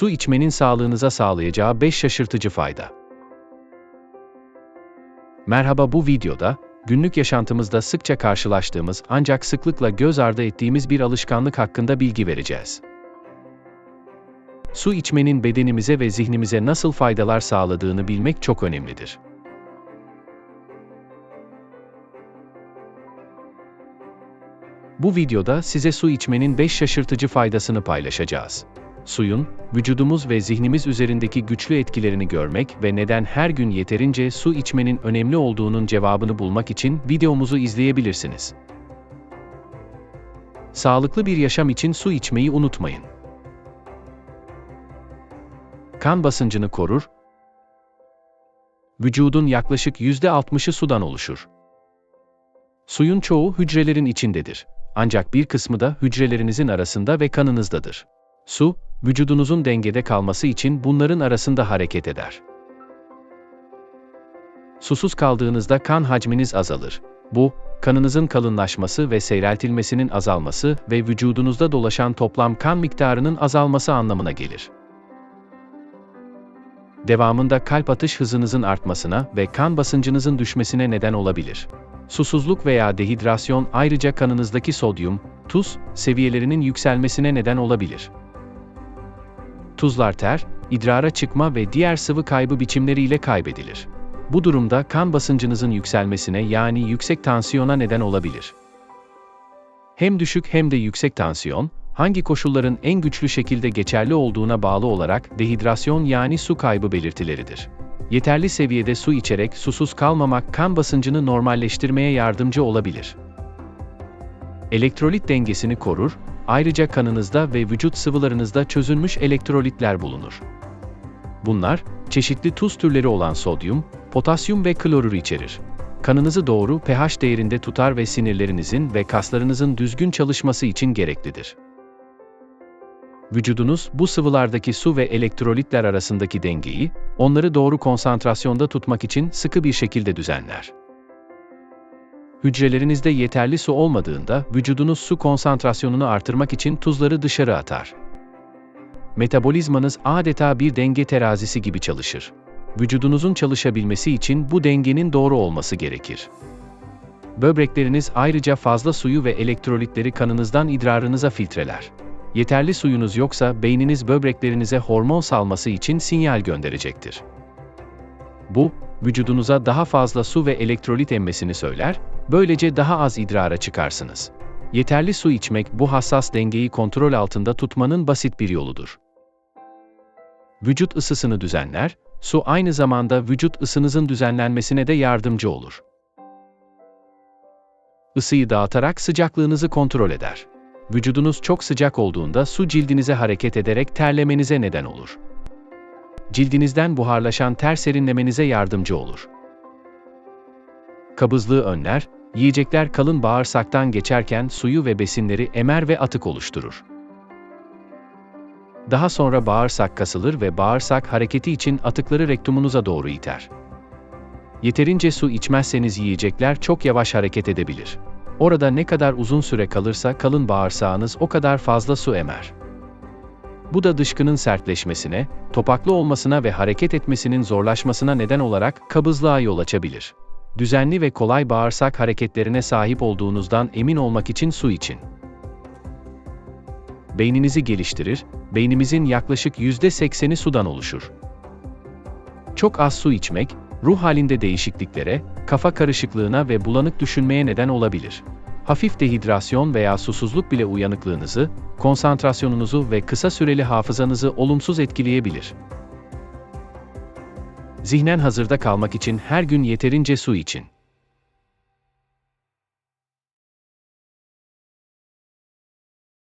Su içmenin sağlığınıza sağlayacağı 5 şaşırtıcı fayda. Merhaba bu videoda, günlük yaşantımızda sıkça karşılaştığımız ancak sıklıkla göz ardı ettiğimiz bir alışkanlık hakkında bilgi vereceğiz. Su içmenin bedenimize ve zihnimize nasıl faydalar sağladığını bilmek çok önemlidir. Bu videoda size su içmenin 5 şaşırtıcı faydasını paylaşacağız. Suyun, vücudumuz ve zihnimiz üzerindeki güçlü etkilerini görmek ve neden her gün yeterince su içmenin önemli olduğunun cevabını bulmak için videomuzu izleyebilirsiniz. Sağlıklı bir yaşam için su içmeyi unutmayın. Kan basıncını korur, vücudun yaklaşık %60'ı sudan oluşur. Suyun çoğu hücrelerin içindedir. Ancak bir kısmı da hücrelerinizin arasında ve kanınızdadır. Su, vücudunuzun dengede kalması için bunların arasında hareket eder. Susuz kaldığınızda kan hacminiz azalır. Bu, kanınızın kalınlaşması ve seyreltilmesinin azalması ve vücudunuzda dolaşan toplam kan miktarının azalması anlamına gelir. Devamında kalp atış hızınızın artmasına ve kan basıncınızın düşmesine neden olabilir. Susuzluk veya dehidrasyon ayrıca kanınızdaki sodyum, tuz seviyelerinin yükselmesine neden olabilir. Tuzlar ter, idrara çıkma ve diğer sıvı kaybı biçimleriyle kaybedilir. Bu durumda kan basıncınızın yükselmesine yani yüksek tansiyona neden olabilir. Hem düşük hem de yüksek tansiyon, hangi koşulların en güçlü şekilde geçerli olduğuna bağlı olarak dehidrasyon yani su kaybı belirtileridir. Yeterli seviyede su içerek susuz kalmamak kan basıncını normalleştirmeye yardımcı olabilir. Elektrolit dengesini korur, ayrıca kanınızda ve vücut sıvılarınızda çözülmüş elektrolitler bulunur. Bunlar, çeşitli tuz türleri olan sodyum, potasyum ve klorür içerir. Kanınızı doğru pH değerinde tutar ve sinirlerinizin ve kaslarınızın düzgün çalışması için gereklidir. Vücudunuz bu sıvılardaki su ve elektrolitler arasındaki dengeyi, onları doğru konsantrasyonda tutmak için sıkı bir şekilde düzenler. Hücrelerinizde yeterli su olmadığında vücudunuz su konsantrasyonunu artırmak için tuzları dışarı atar. Metabolizmanız adeta bir denge terazisi gibi çalışır. Vücudunuzun çalışabilmesi için bu dengenin doğru olması gerekir. Böbrekleriniz ayrıca fazla suyu ve elektrolitleri kanınızdan idrarınıza filtreler. Yeterli suyunuz yoksa beyniniz böbreklerinize hormon salması için sinyal gönderecektir. Bu, vücudunuza daha fazla su ve elektrolit emmesini söyler, böylece daha az idrara çıkarsınız. Yeterli su içmek bu hassas dengeyi kontrol altında tutmanın basit bir yoludur. Vücut ısısını düzenler, su aynı zamanda vücut ısınızın düzenlenmesine de yardımcı olur. Isıyı dağıtarak sıcaklığınızı kontrol eder. Vücudunuz çok sıcak olduğunda su cildinize hareket ederek terlemenize neden olur. Cildinizden buharlaşan ter serinlemenize yardımcı olur. Kabızlığı önler, yiyecekler kalın bağırsaktan geçerken suyu ve besinleri emer ve atık oluşturur. Daha sonra bağırsak kasılır ve bağırsak hareketi için atıkları rektumunuza doğru iter. Yeterince su içmezseniz yiyecekler çok yavaş hareket edebilir. Orada ne kadar uzun süre kalırsa kalın bağırsağınız o kadar fazla su emer. Bu da dışkının sertleşmesine, topaklı olmasına ve hareket etmesinin zorlaşmasına neden olarak kabızlığa yol açabilir. Düzenli ve kolay bağırsak hareketlerine sahip olduğunuzdan emin olmak için su için. Beyninizi geliştirir, beynimizin yaklaşık %80'i sudan oluşur. Çok az su içmek, ruh halinde değişikliklere, kafa karışıklığına ve bulanık düşünmeye neden olabilir. Hafif dehidrasyon veya susuzluk bile uyanıklığınızı, konsantrasyonunuzu ve kısa süreli hafızanızı olumsuz etkileyebilir. Zihnen hazırda kalmak için her gün yeterince su için.